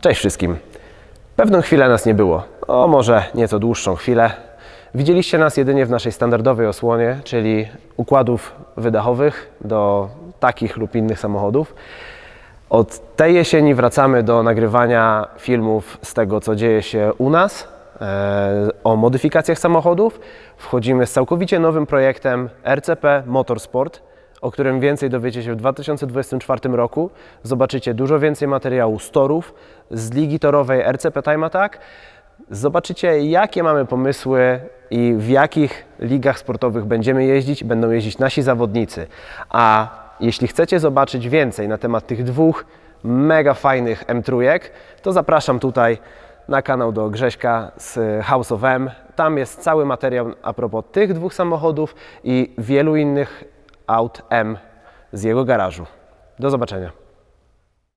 Cześć wszystkim. Pewną chwilę nas nie było, o może nieco dłuższą chwilę. Widzieliście nas jedynie w naszej standardowej osłonie, czyli układów wydechowych do takich lub innych samochodów. Od tej jesieni wracamy do nagrywania filmów z tego, co dzieje się u nas, e, o modyfikacjach samochodów. Wchodzimy z całkowicie nowym projektem RCP Motorsport, o którym więcej dowiecie się w 2024 roku. Zobaczycie dużo więcej materiału z torów, z ligi torowej RCP Time Attack. Zobaczycie, jakie mamy pomysły i w jakich ligach sportowych będziemy jeździć, będą jeździć nasi zawodnicy. A jeśli chcecie zobaczyć więcej na temat tych dwóch mega fajnych M3, to zapraszam tutaj na kanał do Grześka z House of M. Tam jest cały materiał a propos tych dwóch samochodów i wielu innych aut M z jego garażu. Do zobaczenia.